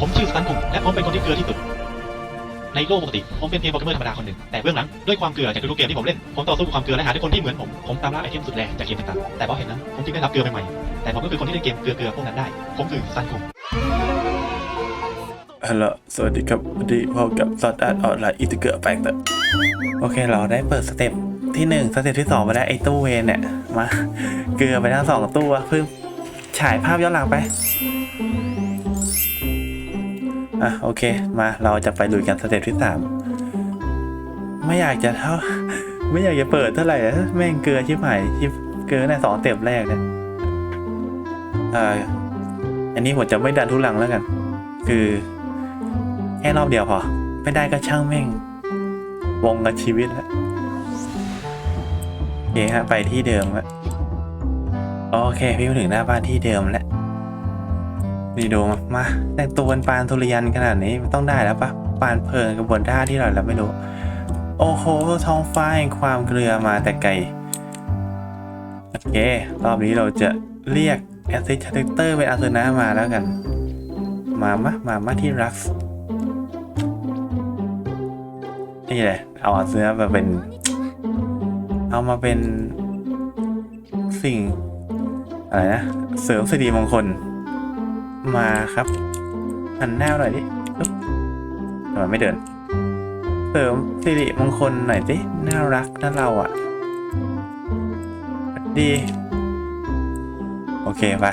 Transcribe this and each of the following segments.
ผมชื่อสตันคุงและผมเป็นคนที่เกลือที่สุด ในโลกปกติ ผมเป็นเพียงโปรแกรมเมอร์ธรรมดาคนหนึ่ง แต่เบื้องหลัง ด้วยความเกลือจากทุกเกมที่ผมเล่น ผมต่อสู้กับความเกลือและหาทุกคนที่เหมือนผม ผมตามล่าไอเทมสุดแรงจากเกมต่างๆ แต่พราะเหตุนั้นผมจึงได้รับเกลือใหม่ๆ แต่ผมก็คือคนที่เล่นเกมเกลือๆพวกนั้นได้ ผมคือสตันคุงฮัลโหล สวัสดีครับวันนี้พบกับซอดอาร์ตออนไลน์อีทเกอร์แปลกเตอร์โอเค เราได้เปิดสเต็ปที่หนึ่งสเต็ปที่สองไปได้ไอ้ตู้เวนเนี่ย มา เกลือไปทั้งสองตู้เพิ่งฉายภาพย้อนหลังไป อะโอเค มาเราจะไปลุยกันสเต็ปที่สามไม่อยากจะเท่า ไม่อยากจะเปิดเท่าไหร่นะแม่งเกลือชิบหายชิบเกลือในสองสเต็ปแรกเนี่ยอ่าอันนี้ผมจะไม่ดันทุลังแล้วกัน คือแค่รอบเดียวพอ ไม่ได้ก็ช่างแม่ง วงกับชีวิตแล้วโอเคฮะไปที่เดิมแล้วโอเค พี่มาถึงหน้าบ้านที่เดิมแล้ว นี่ดูมาแต่งตัวเป็นปานทุเรียนขนาดนี้มันต้องได้แล้วปะปานเพลิงกับบนด้าที่เราแล้วไม่รู้ โอ้โหท้องฟ้าแห่งความเกลือมาแต่ไกลโอเค รอบนี้เราจะเรียกแอสซิสต์เตอร์เป็นอาร์เซนามาแล้วกัน มามะมามาที่รักนี่เลยเอาเสื้อมาเป็น เอามาเป็นสิ่ง อะไรนะ เสริมสิริมงคล มาครับหันหน้าหน่อยดิทำไมไม่เดิน เสริมสิริมงคลหน่อยสิน่ารักน่าเราอะ ดี โอเคปะ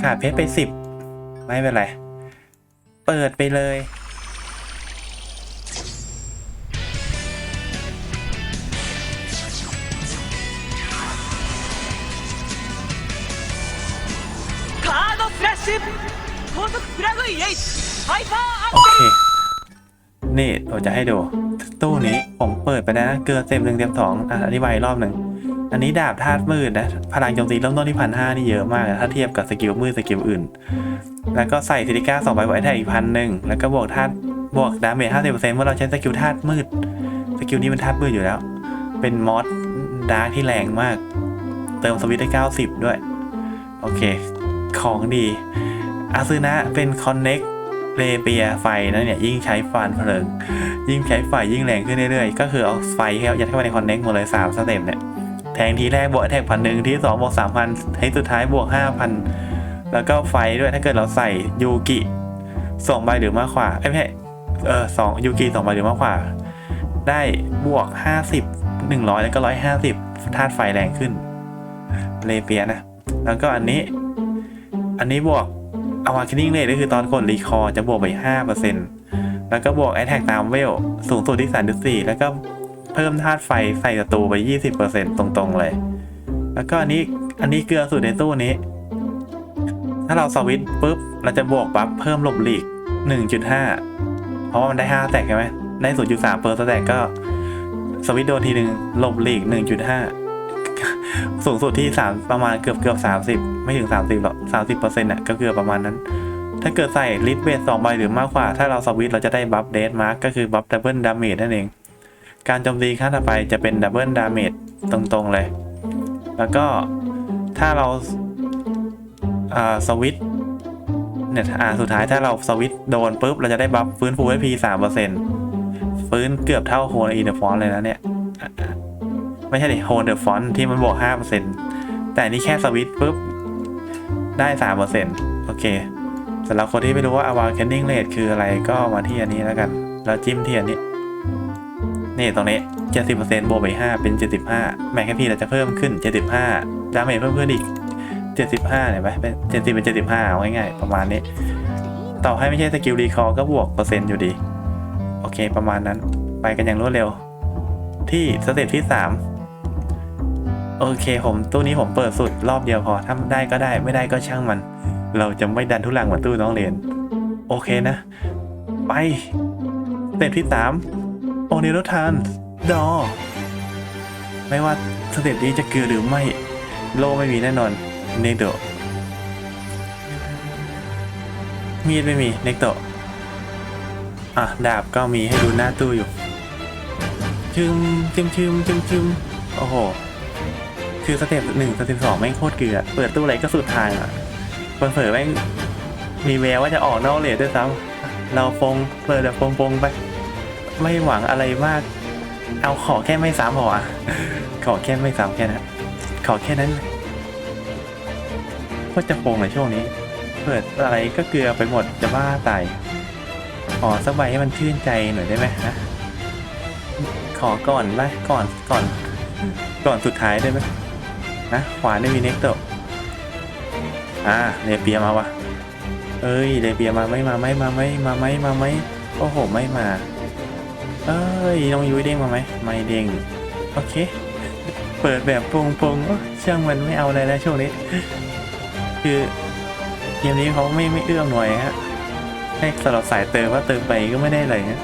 ขาดเพชรไปสิบไม่เป็นไร เปิดไปเลย โอเค นี่เราจะให้ดู ตู้นี้ผมเปิดไปนะ เกลือเต็มหนึ่งเต็มสองอะอธิบายรอบหนึ่ง อันนี้ดาบธาตุมืดนะ พลังโจมตีเริ่มต้นที่พันห้านี่เยอะมาก ถ้าเทียบกับสกิลมืดสกิลอื่น แล้วก็ใส่ซิลิก้าสองใบบวกไอแทกอีกพันหนึ่ง แล้วก็บวกธาตุบวกดาเมจห้าสิบเปอร์เซ็นต์เมื่อเราใช้สกิลธาตุมืด สกิลนี้เป็นธาตุมืดอยู่แล้ว เป็นมอสดาร์กที่แรงมาก เติมสวิตได้เก้าสิบด้วย โอเค ของดีอาซึนะเป็นคอนเน็กเลเปียไฟนั่นเนี่ยยิ่งใช้ฟานเพลิง ยิ่งใช้ไฟยิ่งแรงขึ้นเรื่อยๆ ก็คือเอาไฟเข้ายัดเข้าไปในคอนเน็กหมดเลยสามสเต็ปเนี่ยแทงทีแรกบวกแทกพันหนึ่งที่สองบวกสามพันให้สุดท้ายบวกห้าพันแล้วก็ไฟด้วยถ้าเกิดเราใส่ยูกิสองใบหรือมากกว่าเอ้ยไม่ใช่เออสองยูกิสองใบหรือมากกว่า ได้บวกห้าสิบหนึ่งร้อยแล้วก็ร้อยห้าสิบธาตุไฟแรงขึ้นเลเปียนะ แล้วก็อันนี้ อันนี้บวกอวาคินิ่งเลยก็คือตอนกดรีคอจะบวกไปห้าเปอร์เซ็นต์แล้วก็บวกแอทแทกตามเวล สูงสุดที่สามสี่แล้วก็เพิ่มธาตุไฟใส่ศัตรูไปยี่สิบเปอร์เซ็นต์ตรงๆเลย แล้วก็อันนี้อันนี้เกลือสุดในตู้นี้ ถ้าเราสวิตปุ๊บ เราจะบวกบัฟเพิ่มหลบหลีกหนึ่งจุดห้าเพราะว่ามันได้ห้าแตกใช่ไหมได้ศูนย์จุดสามเปอร์แตกก็สวิตโดนทีหนึ่งหลบหลีกหนึ่งจุดห้า สูงสุดที่สามประมาณเกือบเกือบสามสิบไม่ถึงสามสิบหรอกสามสิบเปอร์เซ็นต์อะก็เกือบประมาณนั้น ถ้าเกิดใส่ลิทเบสสองใบหรือมากกว่า ถ้าเราสวิตเราจะได้บัฟเดสมาร์กก็คือบัฟดับเบิลดาเมจนั่นเอง การโจมตีขั้นต่อไปจะเป็นดับเบิลดาเมจตรงๆเลย แล้วก็ถ้าเราอ่าสวิตเนี่ยอ่าสุดท้ายถ้าเราสวิตโดนปุ๊บ เราจะได้บัฟฟื้นฟู HP สามเปอร์เซ็นต์ฟื้นเกือบเท่าโฮนอีเดฟอนเลยนะเนี่ย ไม่ใช่ดิโฮเดอร์ฟอนที่มันบวกห้าเปอร์เซ็นต์แต่นี่แค่สวิตช์ปุ๊บ ได้สามเปอร์เซ็นต์โอเคสำหรับคนที่ไม่รู้ว่า awakening rate คืออะไรก็มาที่อันนี้แล้วกัน แล้วจิ้มที่อันนี้ นี่ตรงนี้เจ็ดสิบเปอร์เซ็นต์บวกไปห้าเป็นเจ็ดสิบห้าแม็กแคพีเราจะเพิ่มขึ้นเจ็ดสิบห้าดาเมจเพิ่มขึ้นอีกเจ็ดสิบห้าเนี่ยไปเป็นเจ็ดสิบเป็นเจ็ดสิบห้าเอาง่ายๆ ประมาณนี้ ต่อให้ไม่ใช่สกิลรีคอร์ก็บวกเปอร์เซ็นต์อยู่ดี โอเคประมาณนั้น ไปกันอย่างรวดเร็ว ที่สเต็ปที่สาม โอเคผมตู้นี้ผมเปิดสุดรอบเดียวพอถ้าได้ก็ได้ไม่ได้ก็ช่างมัน เราจะไม่ดันทุลังเหมือนตู้น้องเรียน โอเคนะ ไปสเต็ปที่สามโอเนโรทานดอ ไม่ว่าสเต็ปนี้จะเกลือหรือไม่ โลไม่มีแน่นอน เนโดมีดไม่มีเนกโตอะ ดาบก็มีให้ดูหน้าตู้อยู่ ชึมชึมชึมชึมชึมโอ้โห คือสเต็ปหนึ่งสเต็ปสองแม่โคตรเกลือ เปิดตู้อะไรก็สุดทางอะเปิดเผยแม่งมีแววว่าจะออกนอกเลทด้วยซ้ำเราฟงเปิดแบบฟงๆไป ไม่หวังอะไรมาก เอาขอแค่ไม่ซ้ำพออะขอแค่ไม่ซ้ำแค่นั้นขอแค่นั้นเลยก็จะฟงในช่วงนี้ เปิดอะไรก็เกลือไปหมดจะบ้าตายขอสักใบให้มันชื่นใจหน่อยได้ไหมนะ ขอก่อนไหมก่อนก่อน ก่อนสุดท้ายได้ไหม นะขวาได้มีเน็กโตะอ่าเลเปียมาวะเอ้ยเลเปียมาไม่มาไม่มาไม่มาไม่มาไม่โอ้โหไม่มา เอ้ยน้องยุ้ยเด้งมาไหมไม่เด้งโอเค เปิดแบบปงปงช่างมันไม่เอาอะไรแล้วช่วงนี้ คือเกมนี้เขาไม่ไม่เอื้อมหน่วยฮะให้สำหรับสายเติมว่าเติมไปก็ไม่ได้อะไรฮะ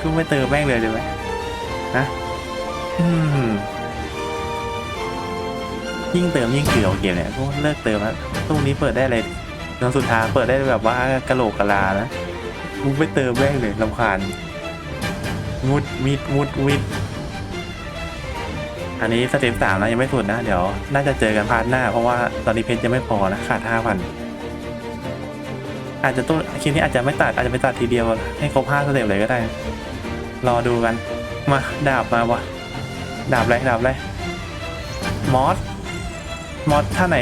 คือไม่เติมแม่งเลยเลยไหมนะอืม ยิ่งเติมยิ่งเกลียวเกมเนี่ยก็เลิกเติมแล้วตรงนี้เปิดได้เลยจนสุดท้ายเปิดได้แบบว่ากะโหลกกะลานะกูไม่เติมแม่งเลยลำคาญมุดมิดมุดวิดอันนี้สเต็ปสามนะยังไม่สุดนะ เดี๋ยวน่าจะเจอกันพาร์ทหน้า เพราะว่าตอนนี้เพชรยังไม่พอนะขาดห้าพันอาจจะต้นคลิปนี้อาจจะไม่ตัดอาจจะไปตัดทีเดียว ให้ครบห้าสเต็ปเลยก็ได้ รอดูกัน มาดาบมาวะดาบอะไรดาบอะไรมอส มอสท่าไหน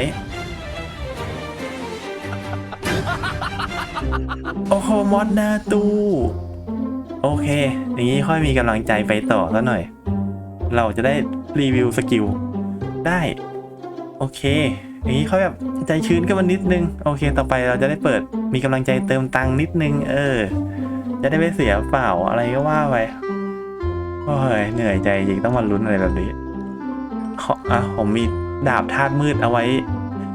โอ้โห มอสหน้าตู้ โอเค อย่างนี้ค่อยมีกำลังใจไปต่อแล้วหน่อย เราจะได้รีวิวสกิล ได้ โอเค อย่างนี้ค่อยแบบใจชื้นกันมานิดนึง โอเค ต่อไปเราจะได้เปิดมีกำลังใจเติมตังค์นิดนึง เออ จะได้ไม่เสียเปล่าอะไรก็ว่าไปโอ้ยเหนื่อยใจจริงต้องมาลุ้นอะไรแบบนี้ขออะผมมี ดาบธาตุมืดเอาไว้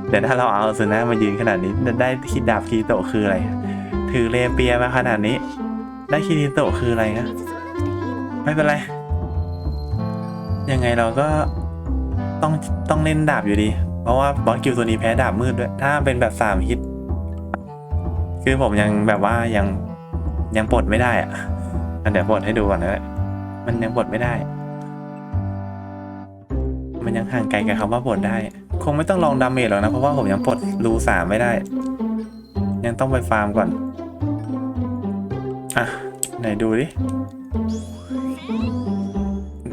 เดี๋ยวถ้าเราเอาสุนะมายืนขนาดนี้ได้คิดดาบคีโตคืออะไร ถือเลเปียมาขนาดนี้ ได้คิริโตคืออะไรนะไม่เป็นไรยังไงเราก็ต้องต้องเล่นดาบอยู่ดี เพราะว่าบอสกิลตัวนี้แพ้ดาบมืดด้วย ถ้าเป็นแบบสามฮิต คือผมยังแบบว่ายังยังปลดไม่ได้อะอะเดี๋ยวปลดให้ดูก่อนนะมันยังปลดไม่ได้ มันยังห่างไกลกับคำว่าปลดได้ คงไม่ต้องลองดาเมจหรอกนะ เพราะว่าผมยังปลดรูสามไม่ได้ ยังต้องไปฟาร์มก่อน อะ ไหนดูดิ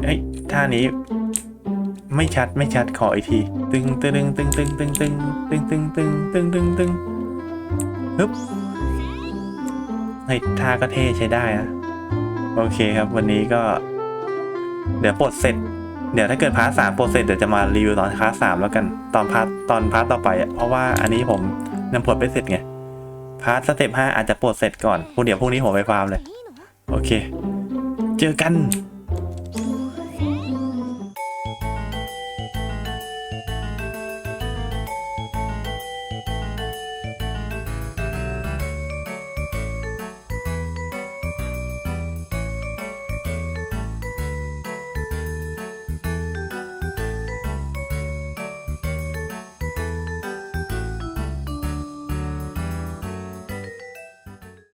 เอ้ยท่านี้ไม่ชัดไม่ชัดขออีกที ตึงตึงตึงตึงตึงตึงตึงตึงตึงตึงตึงตึงฮึบเฮ้ท่าก็เท่ใช้ได้นะ โอเคครับวันนี้ก็ เดี๋ยวปลดเสร็จ เดี๋ยวถ้าเกิดพาร์ทสามโปรเซสเดี๋ยวจะมารีวิวตอนพาร์ทสามแล้วกันตอนพาร์ทตอนพาร์ทต่อไปอะเพราะว่าอันนี้ผมยังปลดไม่เสร็จไงพาร์ทสเต็ปห้าอาจจะปวดเสร็จก่อนพรุ่งเดี๋ยวพรุ่งนี้ผมไปฟาร์มเลย โอเค เจอกัน